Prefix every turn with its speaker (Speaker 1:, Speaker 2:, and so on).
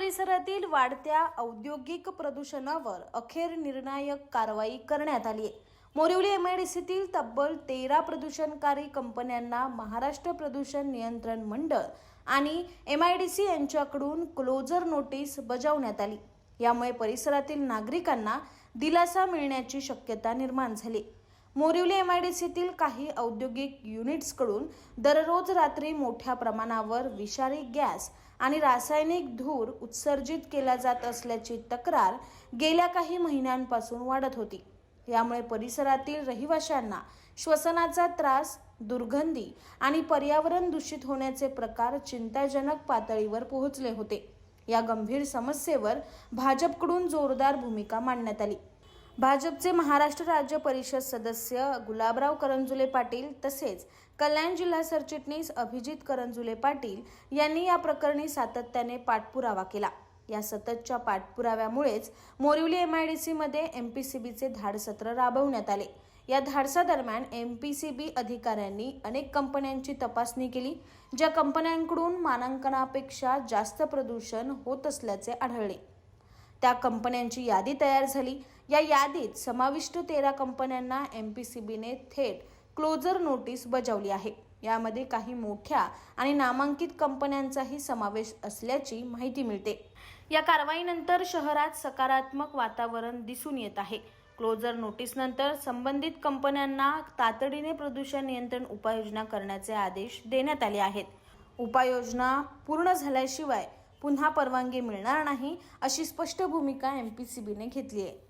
Speaker 1: परिसरातील वाढत्या औद्योगिक प्रदूषणावर अखेर निर्णायक कारवाई करण्यात आली आहे. मोरिवली एम आय डी सीतील तब्बल तेरा प्रदूषणकारी कंपन्यांना महाराष्ट्र प्रदूषण नियंत्रण मंडळ आणि एम आय डी सी यांच्याकडून क्लोजर नोटीस बजावण्यात आली. यामुळे परिसरातील नागरिकांना दिलासा मिळण्याची शक्यता निर्माण झाली. मोरिवली सीतील काही औद्योगिक युनिट्सकडून दररोज रात्री मोठ्या प्रमाणावर विषारी गॅस आणि रासायनिक धूर उत्सर्जित केला जात असल्याची तक्रार गेल्या काही महिन्यांपासून वाढत होती. यामुळे परिसरातील रहिवाशांना श्वसनाचा त्रास दुर्गंधी आणि पर्यावरण दूषित होण्याचे प्रकार चिंताजनक पातळीवर पोहोचले होते. या गंभीर समस्येवर भाजपकडून जोरदार भूमिका मांडण्यात आली. भाजपचे महाराष्ट्र राज्य परिषद सदस्य गुलाबराव करंजुले पाटील तसेच कल्याण जिल्हा सरचिटणीस अभिजित करंजुले पाटील यांनी या प्रकरणी सातत्याने पाठपुरावा केला. या सततच्या पाठपुराव्यामुळेच मोरिवली एम आय डी सीमध्ये एमपीसीबीचे धाडसत्र राबवण्यात आले. या धाडसादरम्यान एम पी सी बी अधिकाऱ्यांनी अनेक कंपन्यांची तपासणी केली ज्या कंपन्यांकडून मानांकनापेक्षा जास्त प्रदूषण होत असल्याचे आढळले. त्या कंपन्यांची यादी तयार झाली या यादीत समाविष्ट तेरा कंपन्यांना एम पी सी बीने थेट क्लोजर नोटीस बजावली आहे. यामध्ये काही मोठ्या आणि नामांकित कंपन्यांचाही समावेश असल्याची माहिती मिळते. या कारवाईनंतर शहरात सकारात्मक वातावरण दिसून येत आहे. क्लोजर नोटीसनंतर संबंधित कंपन्यांना तातडीने प्रदूषण नियंत्रण उपाययोजना करण्याचे आदेश देण्यात आले आहेत. उपाययोजना पूर्ण झाल्याशिवाय पुन्हा परवानगी मिळणार नाही अशी स्पष्ट भूमिका एम पी सी बीने घेतली आहे.